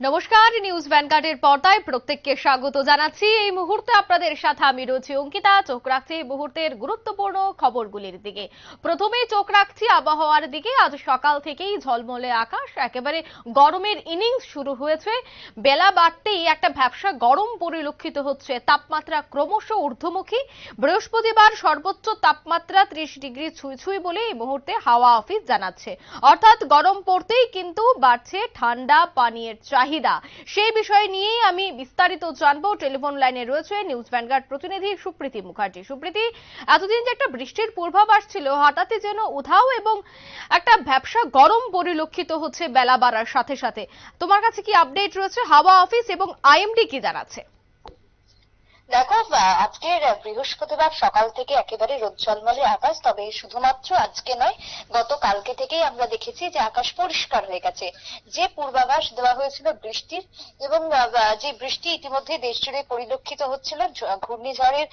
নমস্কার, নিউজ ভ্যানগার্ডের পর্দায় প্রত্যেককে স্বাগত জানাচ্ছি। এই মুহূর্তে আপনাদের সাথে আমি রয়েছি অঙ্কিতা। চোখ রাখছি এই মুহূর্তের গুরুত্বপূর্ণ খবরগুলির দিকে। প্রথমেই চোখ রাখছি আবহাওয়ার দিকে। আজ সকাল থেকেই ঝলমলে আকাশ। একেবারে গরমের ইনিংস শুরু হয়েছে। বেলা বাড়তেই একটা ভ্যাবসা গরম পরিলক্ষিত হচ্ছে। তাপমাত্রা ক্রমশ ঊর্ধ্বমুখী। বৃহস্পতিবার সর্বোচ্চ তাপমাত্রা ত্রিশ ডিগ্রি ছুঁই ছুঁই বলে এই মুহূর্তে হাওয়া অফিস জানাচ্ছে। অর্থাৎ গরম পড়তেই কিন্তু বাড়ছে ঠান্ডা, পানীয়ের চাহিদা। সেই বিষয় নিয়েই আমি বিস্তারিত জানব। টেলিফোন লাইনে রয়েছে নিউজ ভ্যানগার্ড প্রতিনিধি সুপ্রীতি মুখার্জি। সুপ্রীতি, এতদিন যে একটা বৃষ্টির পূর্বাভাস ছিল, হঠাৎই যেন উধাও এবং একটা ব্যবসা গরম পরিলক্ষিত হচ্ছে বেলা বাড়ার সাথে সাথে। তোমার কাছে কি আপডেট রয়েছে? হাওয়া অফিস এবং আইএমডি কি জানাচ্ছে? দেখো আজকের বৃহস্পতিবার সকাল থেকে একেবারে রোদ ঝলমলে আকাশ, তবে শুধুমাত্র আজকে নয়, গত কালকে থেকেই আমরা দেখেছি যে আকাশ পরিষ্কার হয়ে গেছে। যে পূর্বাভাস দেওয়া হয়েছিল বৃষ্টির, এবং যে বৃষ্টি ইতিমধ্যে দেশ জুড়ে পরিলক্ষিত হচ্ছিল ঘূর্ণিঝড়ের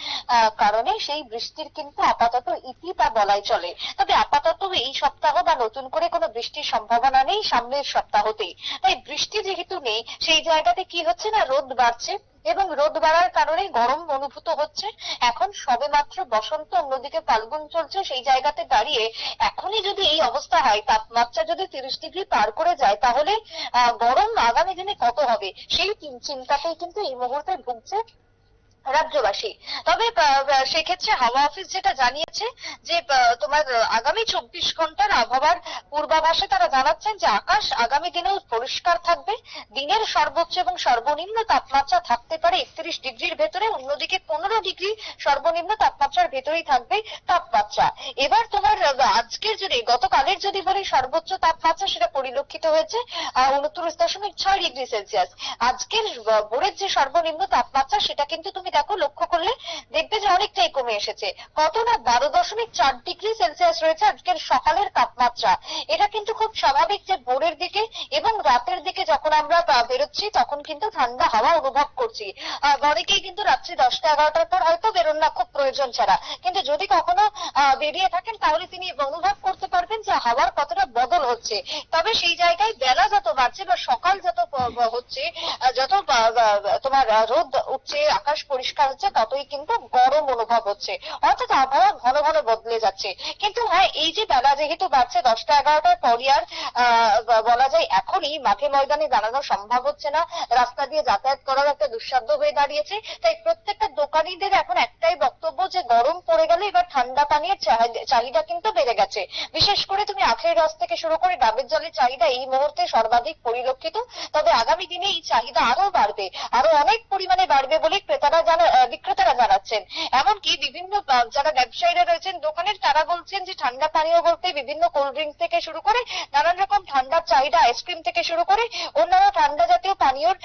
কারণে সেই বৃষ্টির কিন্তু আপাতত ইতি তা বলাই চলে। তবে আপাতত এই সপ্তাহ বা নতুন করে কোনো বৃষ্টির সম্ভাবনা নেই সামনের সপ্তাহতেই। তাই বৃষ্টি যেহেতু নেই, সেই জায়গাতে কি হচ্ছে না, রোদ বাড়ছে। এবং রোদ বাড়ার কারণে গরম অনুভূত হচ্ছে। এখন সবে মাত্র বসন্ত অন্যদিকে ফাল্গুন চলছে, সেই জায়গাতে দাঁড়িয়ে এখনই যদি এই অবস্থা হয়, তাপমাত্রা যদি তিরিশ ডিগ্রি পার করে যায়, তাহলে গরম আগামী দিনে কত হবে? সেই চিন- চিন্তাতেই কিন্তু এই মুহূর্তে ভুগছে রাজ্যবাসী। তবে সেক্ষেত্রে হাওয়া অফিস যেটা জানিয়েছে যে তোমার আগামী চব্বিশ ঘণ্টার আবহাওয়ার পূর্বাভাসে তারা জানাচ্ছেন যে, আকাশ আগামী দিনেও পরিষ্কার থাকবে। দিনের সর্বোচ্চ এবং সর্বনিম্ন তাপমাত্রা থাকতে পারে একত্রিশ ডিগ্রির ভেতরে, অন্যদিকে পনেরো ডিগ্রি সর্বনিম্ন তাপমাত্রার ভেতরেই থাকবে তাপমাত্রা। এবার তোমার আজকের যদি, গতকালের যদি বলি সর্বোচ্চ তাপমাত্রা সেটা পরিলক্ষিত হয়েছে উনত্রিশ দশমিক ছয় ডিগ্রি সেলসিয়াস। আজকের ভোরের যে সর্বনিম্ন তাপমাত্রা সেটা কিন্তু তুমি দেখো, লক্ষ্য করলে দেখবে যে অনেকটাই কমে এসেছে। কত না বারো দশমিক চার ডিগ্রি সেলসিয়াস রয়েছে আজকের সকালের তাপমাত্রা। এটা কিন্তু খুব স্বাভাবিক যে ভোরের দিকে এবং রাতের দিকে যখন আমরা বেরোচ্ছি, তখন কিন্তু ঠান্ডা হাওয়া অনুভব করছি। অনেকেই কিন্তু রাত্রি দশটা এগারোটার পর হয়তো বেরোন না, খুব প্রয়োজন ছাড়া। কিন্তু যদি কখনো বেরিয়ে থাকেন, তাহলে তিনি অনুভব করতে পারবেন যে হাওয়ার কতটা বদল হচ্ছে। তবে সেই জায়গায় বেলা যত বাড়ছে বা সকাল যত হচ্ছে যত তোমার রোদ উঠছে, আকাশ পরিষ্কার হচ্ছে ততই কিন্তু গরম অনুভব হচ্ছে। অর্থাৎ আবহাওয়া ঘন ঘন বদলে যাচ্ছে। কিন্তু হ্যাঁ এই যে বেলা যেহেতু বাড়ছে দশটা এগারোটার পরই আর বলা যায় এখনই মাঠে ময়দানে দাঁড়ানো সম্ভব হচ্ছে না। রাস্তা দিয়ে যাতায়াত করার একটা দুঃসাধ্য হয়ে দাঁড়িয়েছে। তাই প্রত্যেকটা দোকানিদের এখন একটাই বক্তব্য যে গরম পড়ে গেলে এবার ঠান্ডা পানীয়ের চাহিদা কিন্তু বেড়ে গেছে। বিশেষ করে তুমি আখের রস থেকে শুরু করে ডাবের জলের চাহিদা এই মুহূর্তে সর্বাধিক পরিলক্ষিত। তবে আগামী দিনে এই চাহিদা আরও বাড়বে আরও অনেক পরিমাণে বাড়বে বলে ক্রেতারা জানা বিক্রেতারা জানাচ্ছেন। এমনকি বিভিন্ন যারা ব্যবসায়ীরা রয়েছেন, দোকানের তারা বলছেন যে ঠান্ডা পানীয় বলতে বিভিন্ন কোল্ড ড্রিঙ্কস থেকে শুরু করে নানান রকম ঠান্ডার চাহিদা আইসক্রিম থেকে শুরু করে অন্যান্য ঠান্ডা জাতীয় পানীয়র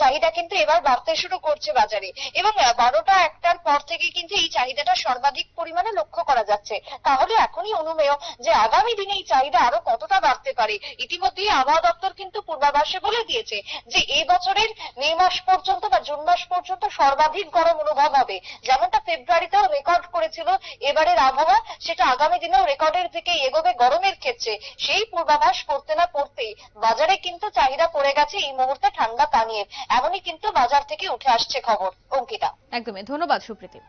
চাহিদা কিন্তু এবার বাড়তে শুরু করছে বাজারে। এবং বারোটা একটার পর থেকে কিন্তু এই চাহিদাটা সর্বাধিক পরিমাণে লক্ষ্য করা যাচ্ছে। তাহলে এখনই অনুমেয় যে আগামী দিনে এই চাহিদা আরও কতটা বাড়তে পারে? ইতিমধ্যেই আবহাওয়া দপ্তর কিন্তু পূর্বাভাসে বলে দিয়েছে যে এই বছরের মে মাস পর্যন্ত বা জুন মাস পর্যন্ত সর্বাধিক গরম অনুভব হবে। যেমনটা ফেব্রুয়ারিতেও রেকর্ড করেছিল এবারের আবহাওয়া সেটা আগামী দিনেও রেকর্ডের দিকে এগোবে গরমের ক্ষেত্রে। সেই পূর্বাভাস পড়তে না পড়তেই বাজারে কিন্তু চাহিদা পড়ে গেছে এই মুহূর্তে ঠান্ডা পানীয়ের এমনই কিন্তু বাজার থেকে উঠে আসছে খবর। অঙ্কিতা। একদমই। ধন্যবাদ, সুপ্রীতি।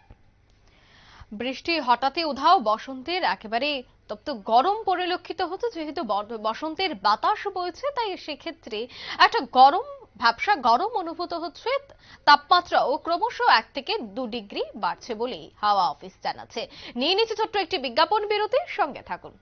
বৃষ্টি হঠাৎই উধাও, বসন্তের একেবারে তপ্ত গরম পরিলক্ষিত হতো, যেহেতু বসন্তের বাতাস বইছে, তাই সেক্ষেত্রে একটা গরম ভ্যাবসা গরম অনুভূত হচ্ছে, তাপমাত্রাও ক্রমশ এক থেকে দু ডিগ্রি বাড়ছে বলেই হাওয়া অফিস জানাচ্ছে। নিয়ে নিচ্ছে ছোট্ট একটি বিজ্ঞাপন বিরতির সঙ্গে থাকুন।